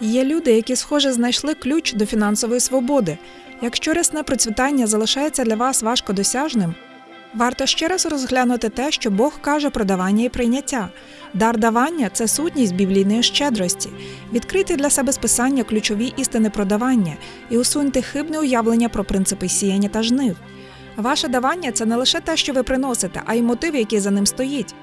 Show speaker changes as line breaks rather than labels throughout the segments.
Є люди, які, схоже, знайшли ключ до фінансової свободи. Якщо рясне процвітання залишається для вас важкодосяжним, варто ще раз розглянути те, що Бог каже про давання і прийняття. Дар давання це сутність біблійної щедрості. Відкрийте для себе списання ключові істини про давання і усуньте хибне уявлення про принципи сіяння та жнив. Ваше давання це не лише те, що ви приносите, а й мотив, який за ним стоїть.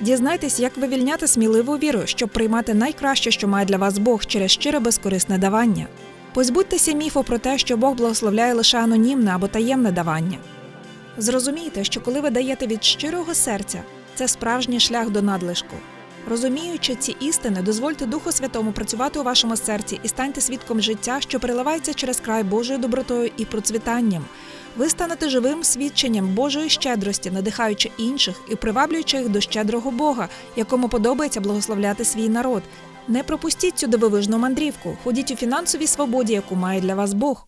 Дізнайтесь, як вивільняти сміливу віру, щоб приймати найкраще, що має для вас Бог через щире безкорисне давання. Позбудьтеся міфу про те, що Бог благословляє лише анонімне або таємне давання. Зрозумійте, що коли ви даєте від щирого серця, це справжній шлях до надлишку. Розуміючи ці істини, дозвольте Духу Святому працювати у вашому серці і станьте свідком життя, що переливається через край Божою добротою і процвітанням. Ви станете живим свідченням Божої щедрості, надихаючи інших і приваблюючи їх до щедрого Бога, якому подобається благословляти свій народ. Не пропустіть цю дивовижну мандрівку, ходіть у фінансовій свободі, яку має для вас Бог.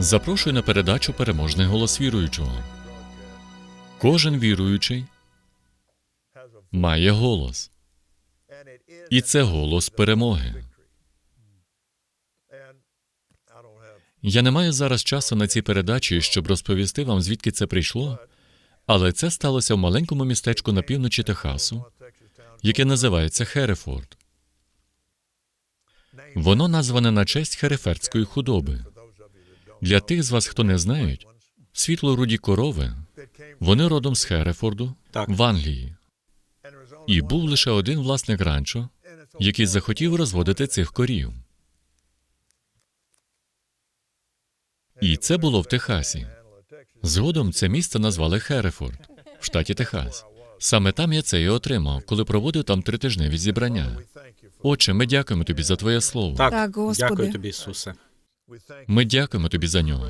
Запрошую на передачу Переможний голос віруючого. Кожен віруючий має голос, і це голос перемоги. Я не маю зараз часу на цій передачі, щоб розповісти вам, звідки це прийшло, але це сталося в маленькому містечку на півночі Техасу, яке називається Херефорд. Воно назване на честь херефердської худоби. Для тих з вас, хто не знають, світло-руді корови, вони родом з Херефорду
Так.
в Англії. І був лише один власник ранчо, який захотів розводити цих корів. І це було в Техасі. Згодом це місце назвали Херефорд в штаті Техас. Саме там я це і отримав, коли проводив там тритижневі зібрання. Отче, ми дякуємо тобі за твоє слово.
Так,
Так, Господи.
дякую тобі, Ісусе.
Ми дякуємо тобі за нього.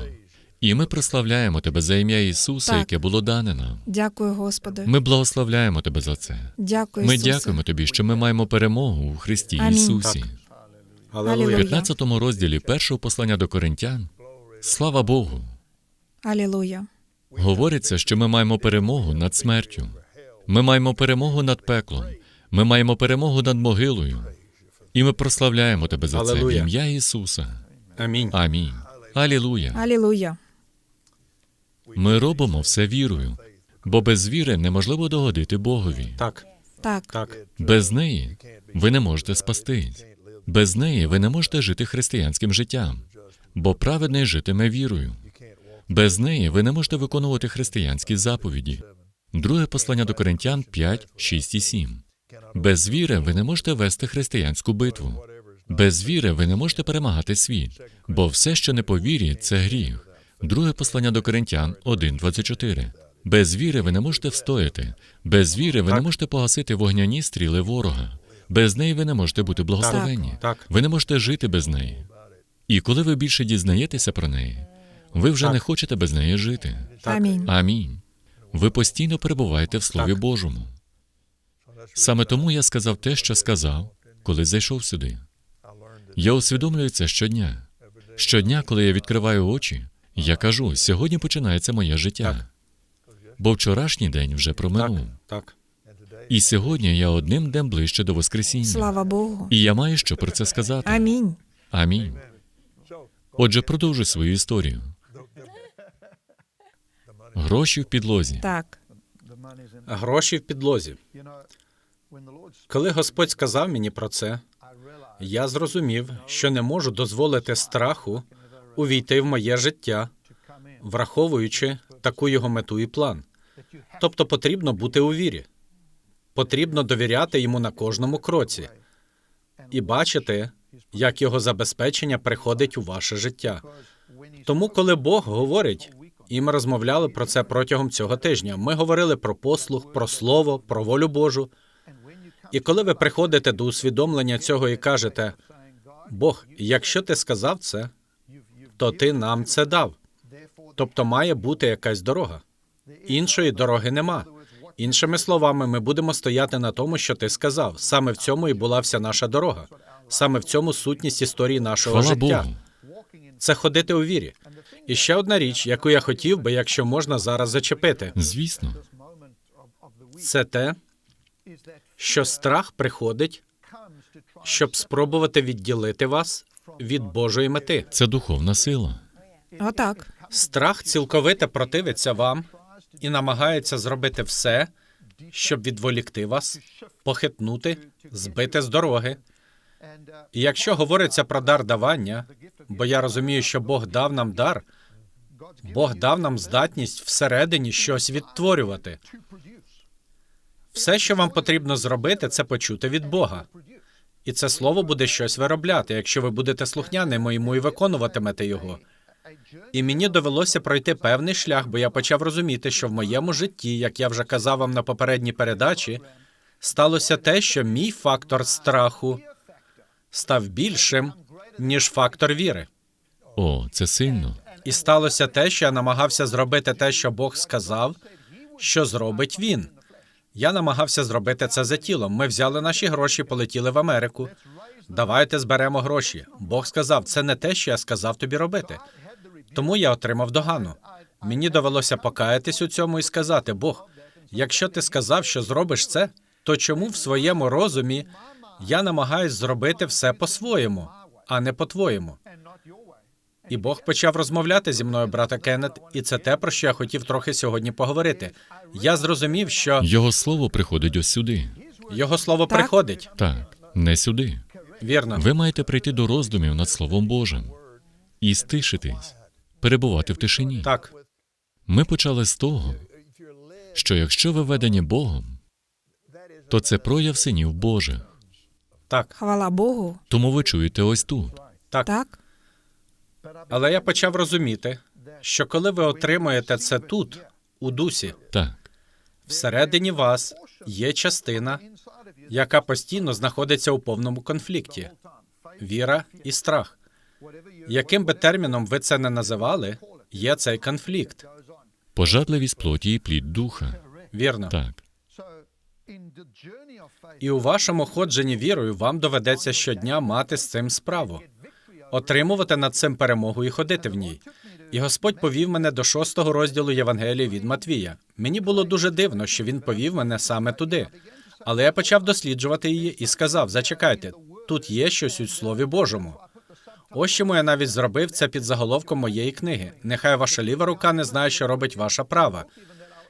І ми прославляємо тебе за ім'я Ісуса,
Так.
яке було дане нам.
Дякую, Господи.
Ми благословляємо тебе за це.
Дякую,
Ми
Ісусе.
дякуємо тобі, що ми маємо перемогу у Христі
Амінь.
Ісусі. У
Алелуя.
15 розділі першого послання до коринтян, слава Богу,
Алілуя.
говориться, що ми маємо перемогу над смертю. Ми маємо перемогу над пеклом. Ми маємо перемогу над могилою. І ми прославляємо тебе за це в ім'я Ісуса.
Амінь.
Амінь. Алілуя.
Алілуя.
Ми робимо все вірою, бо без віри неможливо догодити Богові.
Так,
Так.
так,
Без неї ви не можете спастись. Без неї ви не можете жити християнським життям, бо праведний житиме вірою. Без неї ви не можете виконувати християнські заповіді. Друге послання до Коринтян 5, 6 і 7. Без віри ви не можете вести християнську битву. Без віри ви не можете перемагати світ, бо все, що не по вірі, це гріх. Друге послання до Коринтян 1.24. Без віри ви не можете встояти. Без віри ви не можете погасити вогняні стріли ворога. Без неї ви не можете бути благословенні. Ви не можете жити без неї. І коли ви більше дізнаєтеся про неї, ви вже не хочете без неї жити.
Амінь.
Амінь. Ви постійно перебуваєте в Слові Божому. Саме тому я сказав те, що сказав, коли зайшов сюди. Я усвідомлюю це щодня. Щодня, коли я відкриваю очі, я кажу: сьогодні починається моє життя. Бо вчорашній день вже проминув.
так.
І сьогодні я одним днем ближче до Воскресіння.
Слава Богу.
І я маю що про це сказати.
Амінь.
Амінь. Отже, продовжуй свою історію. Гроші в підлозі.
Так.
Гроші в підлозі. Коли Господь сказав мені про це, я зрозумів, що не можу дозволити страху увійти в моє життя, враховуючи таку його мету і план. Тобто потрібно бути у вірі, потрібно довіряти йому на кожному кроці і бачити, як його забезпечення приходить у ваше життя. Тому, коли Бог говорить, і ми розмовляли про це протягом цього тижня. Ми говорили про послух, про слово, про волю Божу. І коли ви приходите до усвідомлення цього і кажете, Бог, якщо ти сказав це, то ти нам це дав. Тобто має бути якась дорога. Іншої дороги нема. Іншими словами, ми будемо стояти на тому, що ти сказав. Саме в цьому і була вся наша дорога. Саме в цьому сутність історії нашого
Хвала
життя.
Богу.
Це ходити у вірі. І ще одна річ, яку я хотів би, якщо можна зараз зачепити,
Звісно,
це те, що страх приходить, щоб спробувати відділити вас від Божої мети.
це духовна сила.
Отак.
Страх цілковито противиться вам і намагається зробити все, щоб відволікти вас, похитнути, збити з дороги. І якщо говориться про дар давання, бо я розумію, що Бог дав нам дар, Бог дав нам здатність всередині щось відтворювати. Все, що вам потрібно зробити, це почути від Бога. І це слово буде щось виробляти, якщо ви будете слухняними йому і виконуватимете його. І мені довелося пройти певний шлях, бо я почав розуміти, що в моєму житті, як я вже казав вам на попередній передачі, сталося те, що мій фактор страху став більшим, ніж фактор віри.
О, це сильно.
І сталося те, що я намагався зробити те, що Бог сказав, що зробить він. Я намагався зробити це за тілом. Ми взяли наші гроші, полетіли в Америку. Давайте зберемо гроші. Бог сказав, це не те, що я сказав тобі робити. Тому я отримав догану. Мені довелося покаятись у цьому і сказати: Бог, якщо ти сказав, що зробиш це, то чому в своєму розумі я намагаюсь зробити все по-своєму, а не по-твоєму? І Бог почав розмовляти зі мною, брата Кеннет, і це те, про що я хотів трохи сьогодні поговорити. Я зрозумів, що
Його слово приходить ось сюди.
його слово
Так.
приходить.
Так, не сюди.
Вірно.
Ви маєте прийти до роздумів над Словом Божим і стишитись, перебувати в тишині.
Так,
Ми почали з того, що якщо ви ведені Богом, то це прояв синів Божих.
так,
Хвала Богу.
Тому ви чуєте ось тут.
так.
Так.
Але я почав розуміти, що коли ви отримуєте це тут, у дусі,
Так,
всередині вас є частина, яка постійно знаходиться у повному конфлікті: віра і страх. Яким би терміном ви це не називали, є цей конфлікт.
пожадливість плоті і плід духа.
Вірно.
Так,
І у вашому ходженні вірою вам доведеться щодня мати з цим справу, отримувати над цим перемогу і ходити в ній. І Господь повів мене до шостого розділу Євангелії від Матвія. Мені було дуже дивно, що він повів мене саме туди. Але я почав досліджувати її і сказав: зачекайте, тут є щось у Слові Божому. Ось чому я навіть зробив це під заголовком моєї книги. Нехай ваша ліва рука не знає, що робить ваша права.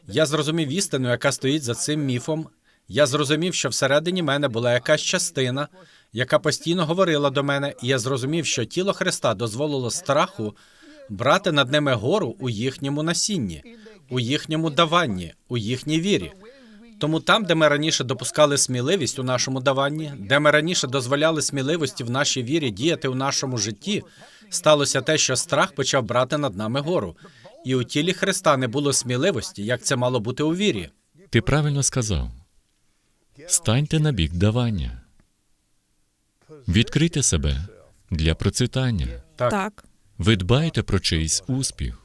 Я зрозумів істину, яка стоїть за цим міфом. Я зрозумів, що всередині мене була якась частина, яка постійно говорила до мене, і я зрозумів, що тіло Христа дозволило страху брати над ними гору у їхньому насінні, у їхньому даванні, у їхній вірі. Тому там, де ми раніше допускали сміливість у нашому даванні, де ми раніше дозволяли сміливості в нашій вірі діяти у нашому житті, сталося те, що страх почав брати над нами гору. І у тілі Христа не було сміливості, як це мало бути у вірі.
ти правильно сказав. Станьте на бік давання. Відкрийте себе для процвітання.
Так,
Так.
Ви дбаєте про чийсь успіх.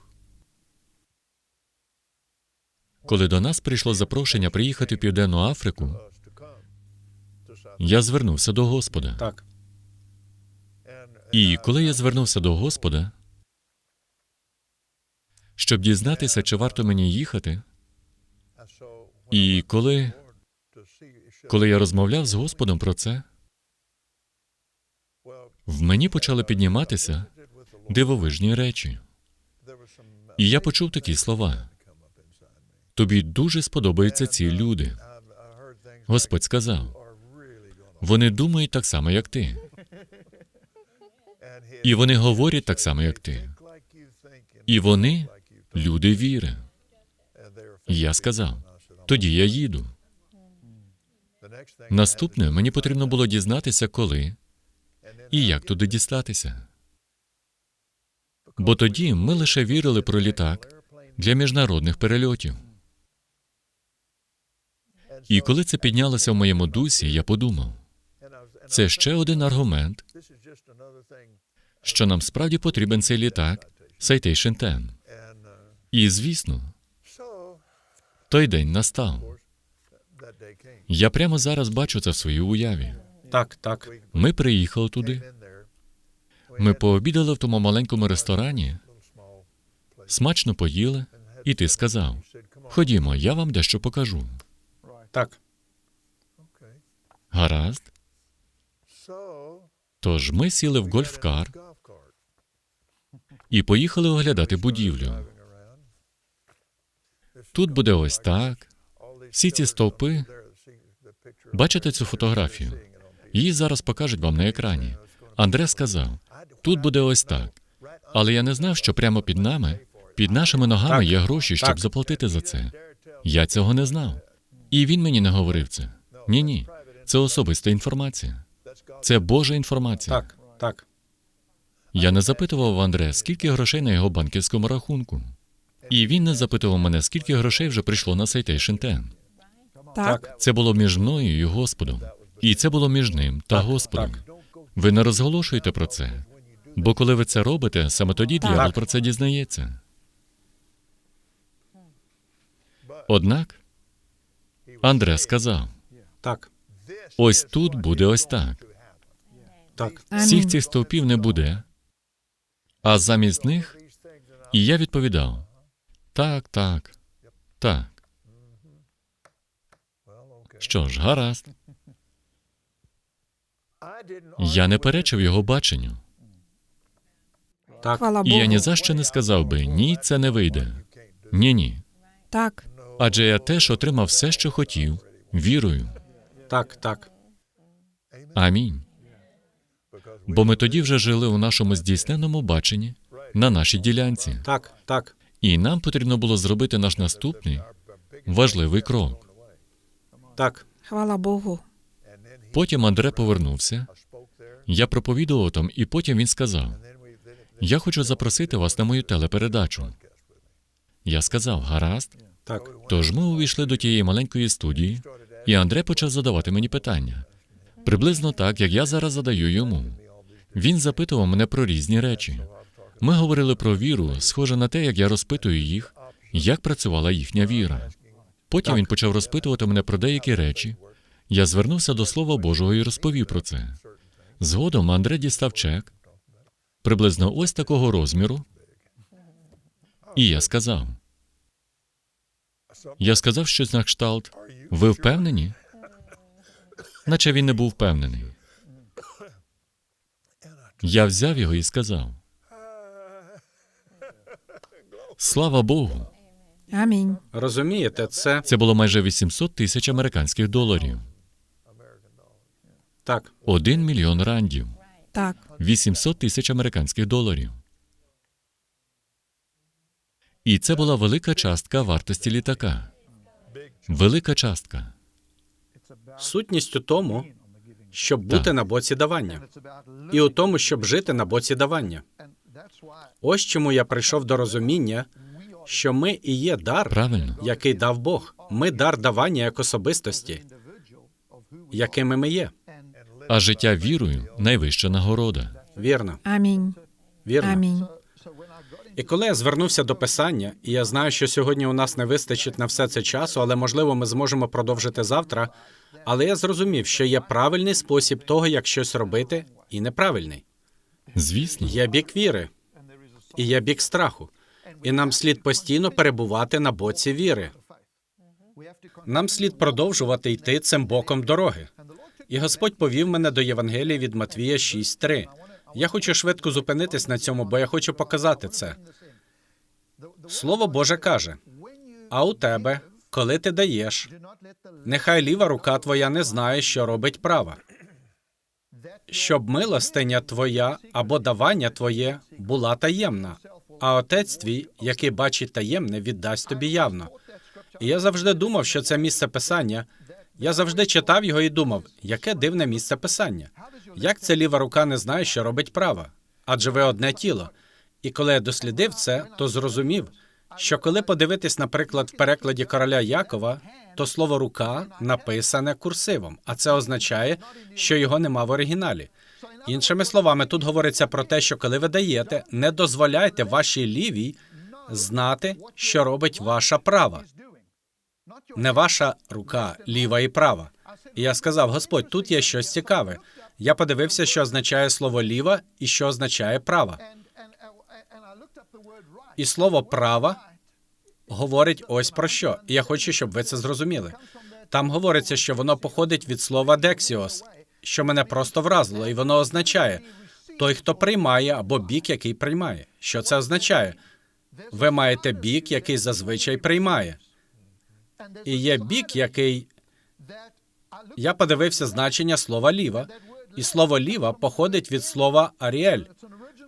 Коли до нас прийшло запрошення приїхати в Південну Африку, я звернувся до Господа.
так,
І коли я звернувся до Господа, щоб дізнатися, чи варто мені їхати, і коли, коли я розмовляв з Господом про це, в мені почали підніматися дивовижні речі. І я почув такі слова. Тобі дуже сподобаються ці люди. Господь сказав, вони думають так само, як ти. І вони говорять так само, як ти. І вони люди віри. І я сказав, тоді я їду. Наступне мені потрібно було дізнатися, коли і як туди дістатися. Бо тоді ми лише вірили про літак для міжнародних перельотів. І коли це піднялося в моєму дусі, я подумав, це ще один аргумент, що нам справді потрібен цей літак Citation 10. І звісно, Той день настав. Я прямо зараз бачу це в своїй уяві.
Так, так.
Ми приїхали туди. Ми пообідали в тому маленькому ресторані, смачно поїли, і ти сказав: Ходімо, я вам дещо покажу.
Так.
Гаразд. Тож ми сіли в гольфкар і поїхали оглядати будівлю. Тут буде ось так. Всі ці стовпи. Бачите цю фотографію? Її зараз покажуть вам на екрані. Андре сказав: тут буде ось так. Але я не знав, що прямо під нами, під нашими ногами
Так.
є гроші, щоб
Так.
заплатити за це. Я цього не знав. І він мені не говорив це. Ні, ні. Це особиста інформація. Це Божа інформація.
Так, так.
Я не запитував в Андре, скільки грошей на його банківському рахунку. І він не запитував мене, скільки грошей вже прийшло на Citation 10.
Так.
Це було між мною і Господом. І це було між ним та Господом.
так.
Ви не розголошуєте про це. Бо коли ви це робите, саме тоді
Так.
дьявол про це дізнається. Однак Андре сказав:
Так,
ось тут буде ось так.
так.
Всіх цих стовпів не буде. А замість них і я відповідав: так, так, так. Що ж, гаразд. Я не перечив його баченню.
Так,
Хвала
І
Богу.
я ні за що не сказав би ні, це не вийде. Ні, ні.
Так.
Адже я теж отримав все, що хотів, вірою.
так, так.
Амінь. Бо ми тоді вже жили у нашому здійсненому баченні на нашій ділянці.
Так, так.
І нам потрібно було зробити наш наступний важливий крок.
Так,
Хвала Богу.
Потім Андре повернувся. Я проповідував там, і потім він сказав: Я хочу запросити вас на мою телепередачу. Я сказав, гаразд.
так.
Тож ми увійшли до тієї маленької студії, і Андре почав задавати мені питання. Приблизно так, як я зараз задаю йому. Він запитував мене про різні речі. Ми говорили про віру, схоже на те, як я розпитую їх, як працювала їхня віра. Потім він почав розпитувати мене про деякі речі. Я звернувся до Слова Божого і розповів про це. Згодом Андре дістав чек, приблизно ось такого розміру. І я сказав: я сказав щось на кшталт. Ви впевнені? Наче він не був впевнений. Я взяв його і сказав: Слава Богу!
Амінь.
Розумієте, це
Це було майже 800 тисяч американських доларів,
так,
один мільйон рандів,
Так.
800 тисяч американських доларів. І це була велика частка вартості літака. Велика частка.
сутність у тому, щоб бути
Так.
на боці давання, і у тому, щоб жити на боці давання. Ось чому я прийшов до розуміння, що ми і є дар,
Правильно.
який дав Бог. Ми дар давання як особистості, якими ми є.
А життя вірою найвища нагорода.
Вірно,
Амінь.
вірно.
Амінь.
І коли я звернувся до писання, і я знаю, що сьогодні у нас не вистачить на все це часу, але можливо ми зможемо продовжити завтра. Але я зрозумів, що є правильний спосіб того, як щось робити, і неправильний.
Звісно,
Є бік віри, і є бік страху. І нам слід постійно перебувати на боці віри. Нам слід продовжувати йти цим боком дороги. І Господь повів мене до Євангелії від Матвія 6.3. Я хочу швидко зупинитись на цьому, бо я хочу показати це. Слово Боже каже: а у тебе, коли ти даєш, нехай ліва рука твоя не знає, що робить права. Щоб милостиня твоя або давання твоє була таємна, а отець твій, який бачить таємне, віддасть тобі явно. І я завжди думав, що це місце писання. Я завжди читав його і думав, яке дивне місце писання. Як це ліва рука не знає, що робить права? Адже ви одне тіло. І коли я дослідив це, то зрозумів, що коли подивитись, наприклад, в перекладі короля Якова, то слово рука написане курсивом, а це означає, що його нема в оригіналі. Іншими словами, тут говориться про те, що коли ви даєте, не дозволяйте вашій лівій знати, що робить ваша права. Не ваша рука, ліва і права. І я сказав: Господь, тут є щось цікаве. Я подивився, що означає слово ліва і що означає права. І слово права говорить ось про що. І я хочу, щоб ви це зрозуміли. Там говориться, що воно походить від слова дексіос, що мене просто вразило, і воно означає той, хто приймає, або бік, який приймає. Що це означає? Ви маєте бік, який зазвичай приймає. І є бік, який я подивився значення слова ліва, і слово ліва походить від слова аріель.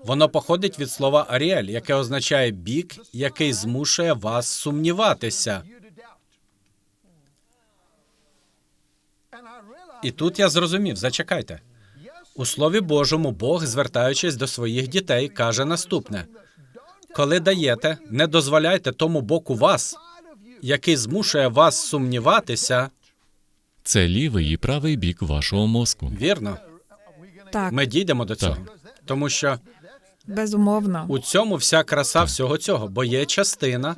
Воно походить від слова аріель, яке означає бік, який змушує вас сумніватися. І тут я зрозумів, зачекайте. У Слові Божому Бог, звертаючись до своїх дітей, каже наступне: коли даєте, не дозволяйте тому боку вас, який змушує вас сумніватися.
Це лівий і правий бік вашого мозку.
Вірно,
Так,
ми дійдемо до цього, тому що
безумовно.
у цьому вся краса всього цього, бо є частина.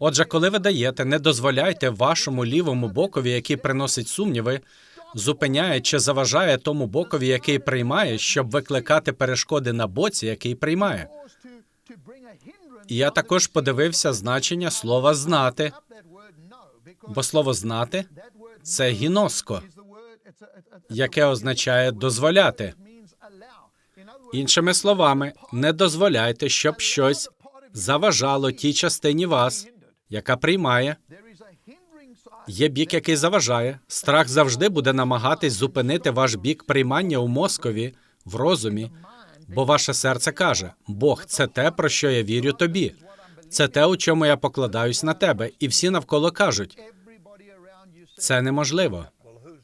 Отже, коли ви даєте, не дозволяйте вашому лівому бокові, який приносить сумніви, зупиняє чи заважає тому бокові, який приймає, щоб викликати перешкоди на боці, який приймає. Я також подивився значення слова знати, бо слово знати це гіноско, яке означає дозволяти. Іншими словами, не дозволяйте, щоб щось заважало тій частині вас, яка приймає. Є бік, який заважає. Страх завжди буде намагатись зупинити ваш бік приймання у мозкові, в розумі, бо ваше серце каже: Бог, це те, про що я вірю тобі. Це те, у чому я покладаюсь на тебе. І всі навколо кажуть: це неможливо.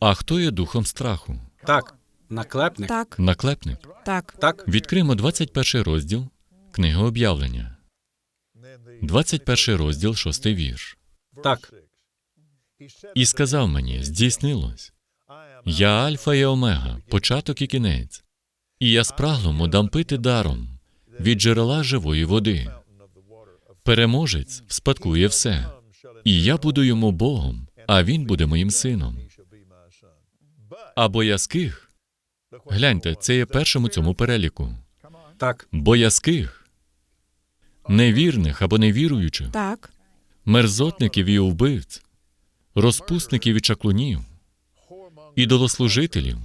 А хто є духом страху?
Так, наклепник.
Так,
Наклепник.
так.
Так,
Відкриємо 21 розділ книги об'явлення. 21 розділ, 6 вірш.
так,
І сказав мені: здійснилось. Я Альфа і Омега, початок і кінець. І я спраглому дам пити даром від джерела живої води. Переможець вспадкує все. І я буду йому Богом, а він буде моїм сином. А боязких, гляньте, це є першим у цьому переліку.
так,
Боязких, невірних або невіруючих,
Так,
мерзотників і вбивць, розпусників і чаклунів, ідолослужителів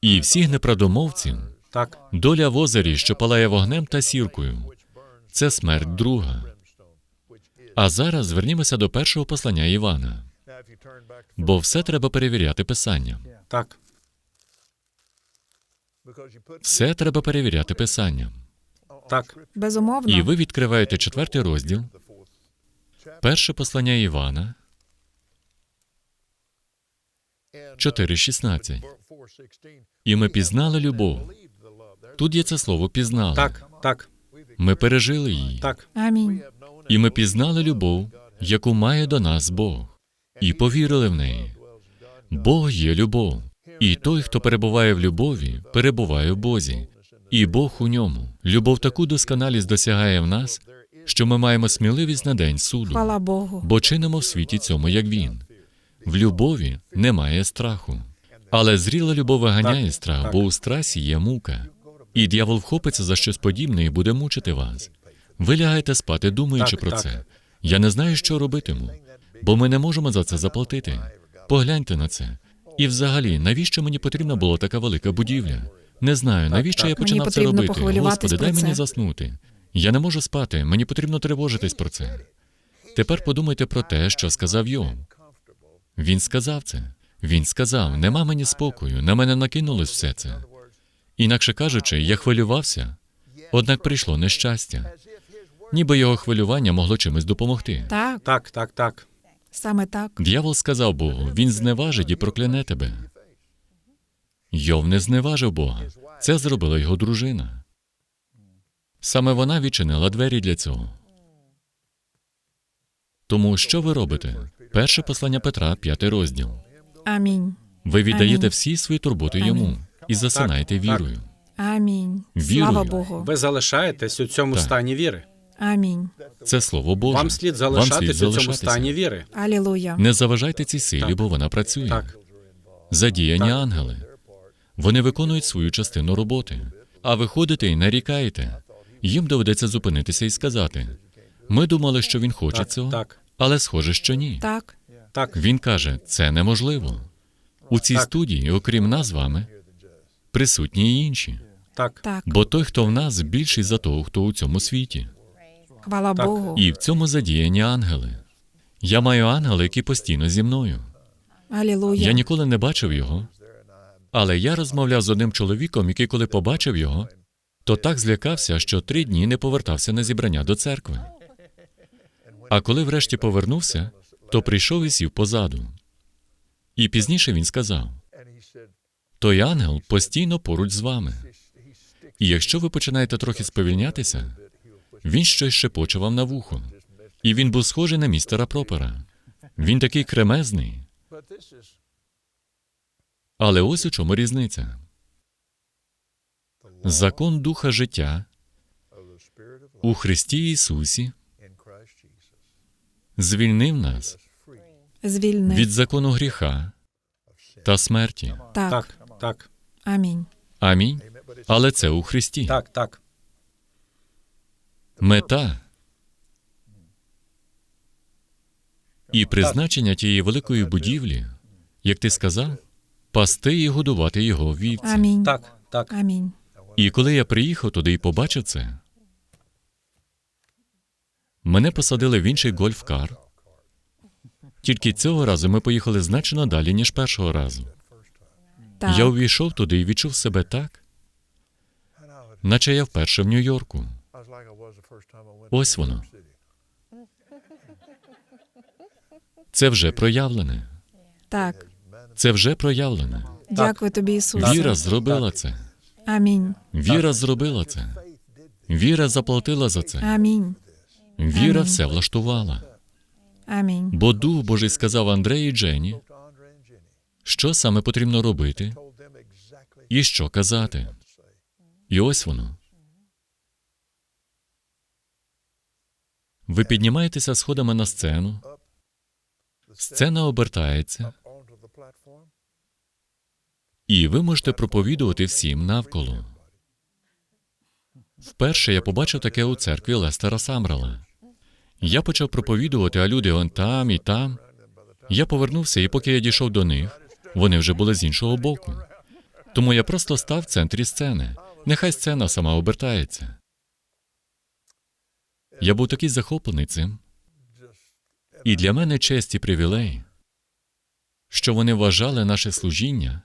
і всіх неправдомовців,
так,
доля в озері, що палає вогнем та сіркою, це смерть друга. А зараз звернімося до першого послання Івана, бо все треба перевіряти писанням.
так,
Все треба перевіряти писанням.
так,
безумовно.
І ви відкриваєте четвертий розділ, перше послання Івана, 4.16. І ми пізнали любов. Тут є це слово пізнали.
так, так,
Ми пережили її.
так,
Амінь.
І ми пізнали любов, яку має до нас Бог, і повірили в неї. Бог є любов, і той, хто перебуває в любові, перебуває в Бозі, і Бог у ньому. Любов таку досконалість досягає в нас, що ми маємо сміливість на день суду,
Хвала Богу.
бо чинимо в світі цьому, як він. В любові немає страху. Але зріла любов виганяє страх, бо у страсі є мука. І дьявол вхопиться за щось подібне і буде мучити вас. Ви лягаєте спати, думаючи про це. Я не знаю, що робитиму, бо ми не можемо за це заплатити. Погляньте на це. І взагалі, навіщо мені потрібна була така велика будівля? Не знаю, навіщо я починав це робити. Господи, дай мені заснути. Я не можу спати, мені потрібно тривожитись про це. Тепер подумайте про те, що сказав Йов. Він сказав це. Він сказав: нема мені спокою, на мене накинулось все це. Інакше кажучи, я хвилювався, однак прийшло нещастя. Ніби його хвилювання могло чимось допомогти.
Так,
так, так, так.
саме так.
Д'явол сказав Богу: він зневажить і прокляне тебе. Йов не зневажив Бога. Це зробила його дружина. Саме вона відчинила двері для цього. Тому що ви робите? Перше послання Петра, п'ятий розділ.
Амінь.
Ви віддаєте
Амінь.
всі свої турботи
Амінь.
йому і засинаєте
Так, так.
вірою.
Амінь.
Вірую.
Слава Богу.
Ви залишаєтесь у цьому
Так.
стані віри.
Амінь.
Це слово Боже.
Вам слід
Вам
залишатися в цьому
залишатися.
стані віри.
Алілуя.
Не заважайте цій силі,
Так.
бо вона працює.
Так,
Задіяні
Так.
ангели. Вони виконують свою частину роботи. А ви ходите і нарікаєте. Їм доведеться зупинитися і сказати: ми думали, що він хоче
так,
цього,
так,
але схоже, що ні.
Так,
так,
Він каже, це неможливо. У цій
Так.
студії, окрім нас з вами, присутні й інші.
так,
так.
Бо той, хто в нас, більший за того, хто у цьому світі.
Хвала
Так.
Богу.
І в цьому задіяні ангели. Я маю ангела, який постійно зі мною.
Алілуя.
Я ніколи не бачив його. Але я розмовляв з одним чоловіком, який, коли побачив його, то так злякався, що три дні не повертався на зібрання до церкви. А коли врешті повернувся, то прийшов і сів позаду. І пізніше він сказав: той ангел постійно поруч з вами. І якщо ви починаєте трохи сповільнятися, він щось шепоче вам на вухо. І він був схожий на містера Пропера. Він такий кремезний. Але ось у чому різниця. Закон Духа життя у Христі Ісусі звільнив нас
Звільни.
від закону гріха та смерті.
Так.
так, так,
Амінь.
Амінь. Але це у Христі.
так, так,
Мета і призначення тієї великої будівлі, як ти сказав, пасти і годувати його вівці.
Амінь.
так, так,
Амінь.
І коли я приїхав туди і побачив це, мене посадили в інший гольф-кар. Тільки цього разу ми поїхали значно далі, ніж першого разу.
Так.
Я увійшов туди і відчув себе так, наче я вперше в Нью-Йорку. Ось воно. Це вже проявлене.
Так.
Це вже проявлене.
Дякую тобі, Ісусе.
Віра зробила це.
Амінь.
Віра зробила це. Віра заплатила за це.
Амінь.
Віра все влаштувала.
Амінь.
Бо Дух Божий сказав Андрею і Джені, що саме потрібно робити і що казати. І ось воно. Ви піднімаєтеся сходами на сцену, сцена обертається, і ви можете проповідувати всім навколо. Вперше я побачив таке у церкві Лестера Самрела. Я почав проповідувати, а люди он там і там. Я повернувся, і поки я дійшов до них, вони вже були з іншого боку. Тому я просто став в центрі сцени. Нехай сцена сама обертається. Я був такий захоплений цим. І для мене честь і привілей, що вони вважали наше служіння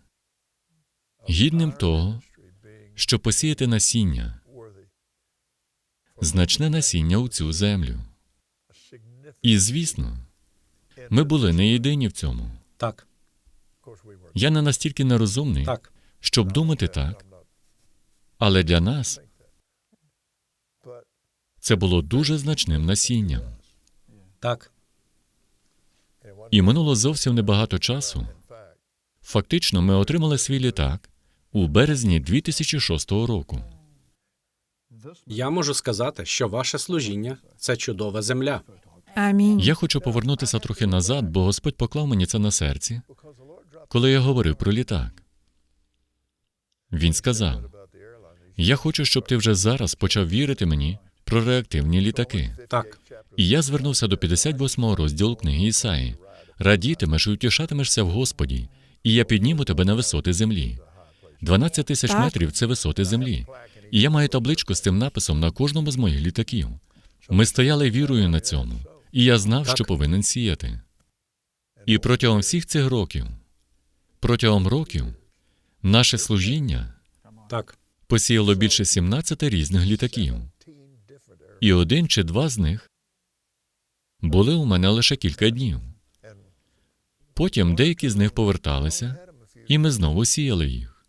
гідним того, щоб посіяти насіння, значне насіння у цю землю. І звісно, ми були не єдині в цьому.
так,
Я не настільки нерозумний,
так,
щоб думати так, але для нас це було дуже значним насінням.
так,
І минуло зовсім небагато часу. Фактично, ми отримали свій літак у березні 2006 року.
Я можу сказати, що ваше служіння це чудова земля.
Амінь.
Я хочу повернутися трохи назад, бо Господь поклав мені це на серці, коли я говорив про літак. Він сказав: Я хочу, щоб ти вже зараз почав вірити мені про реактивні літаки.
Так,
І я звернувся до 58-го розділу книги Ісаї. Радітимеш і утішатимешся в Господі, і я підніму тебе на висоти землі. 12 тисяч метрів це висоти землі. І я маю табличку з цим написом на кожному з моїх літаків. Ми стояли вірою на цьому, і я знав,
Так.
що повинен сіяти. І протягом всіх цих років, протягом років, наше служіння
так,
посіяло більше 17 різних літаків. І один чи два з них були у мене лише кілька днів. Потім деякі з них поверталися, і ми знову сіяли їх.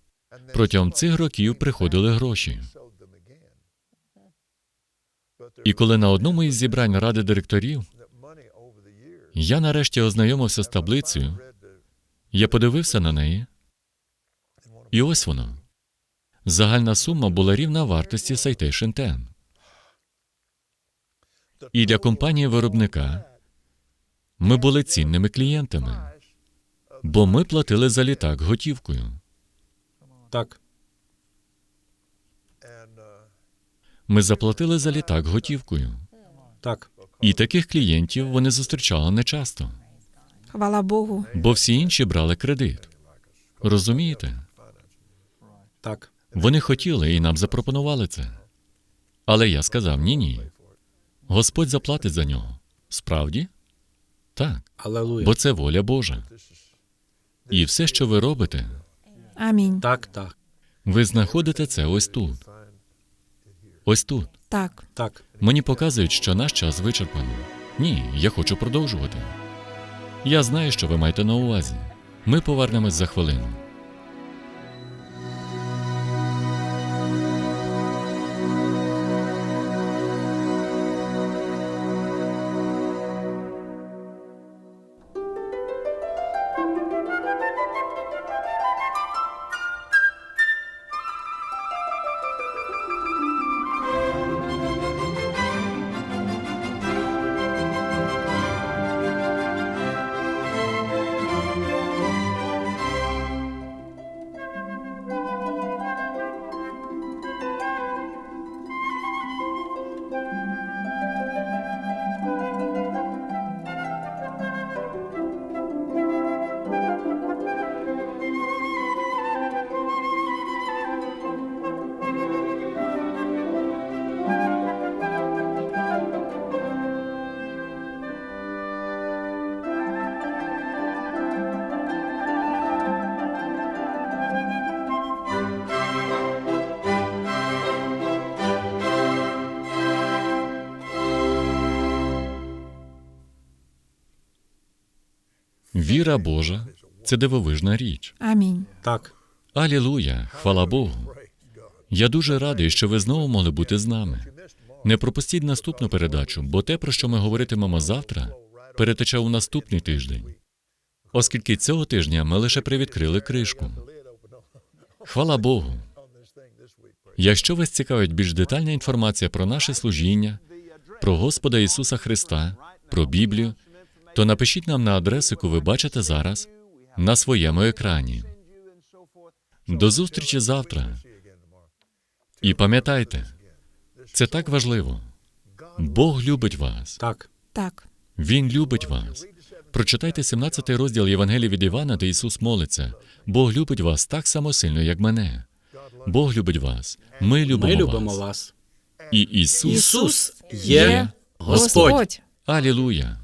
Протягом цих років приходили гроші. І коли на одному із зібрань ради директорів я нарешті ознайомився з таблицею, я подивився на неї, і ось воно. Загальна сума була рівна вартості Citation 10. І для компанії виробника ми були цінними клієнтами, бо ми платили за літак готівкою.
Так,
Ми заплатили за літак готівкою.
так.
І таких клієнтів вони зустрічали нечасто,
Хвала Богу.
бо всі інші брали кредит. Розумієте?
Так,
Вони хотіли і нам запропонували це. Але я сказав ні, ні. Господь заплатить за нього. Справді? Так.
алелуя.
Бо це воля Божа. І все, що ви робите,
Амінь.
Так, так,
ви знаходите це ось тут. Ось тут.
Так.
так.
Мені показують, що наш час вичерпано. Ні, я хочу продовжувати. Я знаю, що ви маєте на увазі. Ми повернемось за хвилину. Віра Божа це дивовижна річ.
Амінь.
Так,
Алілуя, хвала Богу. Я дуже радий, що ви знову могли бути з нами. Не пропустіть наступну передачу, бо те, про що ми говоритимемо завтра, перетече у наступний тиждень. Оскільки цього тижня ми лише привідкрили кришку. Хвала Богу. Якщо вас цікавить більш детальна інформація про наше служіння, про Господа Ісуса Христа, про Біблію, то напишіть нам на адресу, яку ви бачите зараз на своєму екрані. До зустрічі завтра. І пам'ятайте, це так важливо. Бог любить вас.
так.
Так.
Він любить вас. Прочитайте 17 розділ Євангелія від Івана, де Ісус молиться. Бог любить вас так само сильно, як мене. Бог любить вас. Ми любимо,
Ми любимо
вас.
вас.
І Ісус.
Ісус
є
є Господь.
Алілуя.